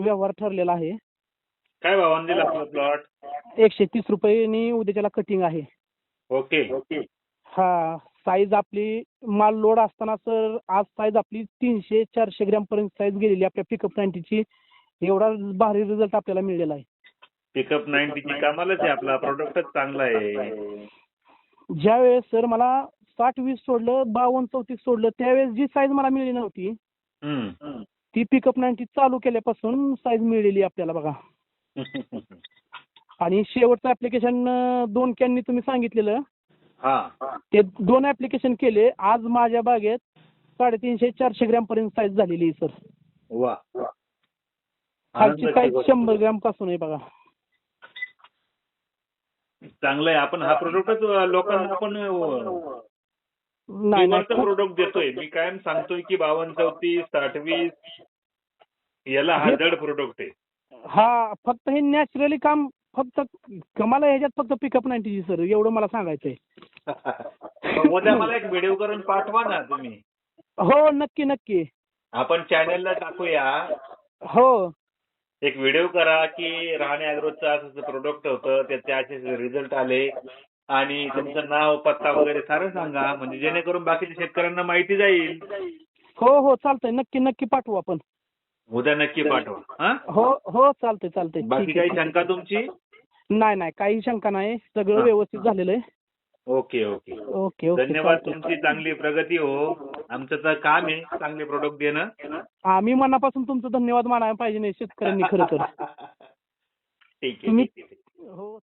व्यवहार ठरलेला आहे. काय भावाने दिला आपला प्लॉट एकशे तीस रुपयेनी उद्याच्याला कटिंग आहे. ओके. हा साईज आपली माल लोड असताना सर आज साईज आपली तीनशे चारशे ग्रॅम पर्यंत साईज गेलेली आपल्या पिकअप नाईन्टीची एवढा भारी रिझल्ट आपल्याला मिळालेला आहे. पिकअप नाईन्टीची कामालाच आहे आपला प्रोडक्टच चांगला आहे. ज्यावेळेस सर मला साठ वीस सोडलं बावन्न चौतीस सोडलं त्यावेळेस जी साईज मला मिळली नव्हती. ती पिकअप नाईन्टी चालू केल्यापासून साईज मिळलेली आपल्याला बघा. आणि शेवटचं ऍप्लिकेशन दोन कॅननी तुम्ही सांगितलेलं. हा. ते दोन ऍप्लिकेशन केले. आज माझ्या बागेत साडेतीनशे चारशे ग्रॅम पर्यंत साईज झालेली आहे सर खालची साईज. शंभर ग्रॅमपासून आहे बघा. चांगलं आहे. आपण हा प्रोडक्टच लोकांना प्रोडक्ट देतोय. मी कायम सांगतोय की बावन्न चौतीस साठ वीस याला हा हे- जड प्रोडक्ट आहे. हा फक्त हे नॅचरली काम फक्त कमाला ह्याच्यात फक्त पिकअप नाईन्टीची सर एवढं मला सांगायचंय. उद्या मला एक व्हिडिओ करून पाठवा ना तुम्ही. हो नक्की नक्की. आपण चॅनलला टाकूया. हो. एक व्हिडिओ करा की राहणे अॅग्रोचं असं प्रोडक्ट होतं त्याचे असे रिझल्ट आले. आणि तुमचं नाव पत्ता वगैरे सारं सांगा. म्हणजे जेणेकरून बाकीच्या शेतकऱ्यांना माहिती जाईल. हो हो चालतंय. नक्की नक्की पाठवू आपण. उद्या नक्की पाठवा. हा? हो हो चालतंय चालतंय. बाकी ठीक काही आहे. शंका तुमची? नाही नाही. काही शंका नाही. सगळं हा. व्यवस्थित झालेलं आहे. Okay okay. Okay okay. धन्यवाद चालतंय. तुमची चांगली प्रगती हो. आमचं तर काम आहे चांगले प्रोडक्ट देणं. आम्ही मनापासून तुमचं धन्यवाद मानायला पाहिजे नाही शेतकऱ्यांनी खरं तर. ठीक आहे तुम्ही- ठीक आहे. हो.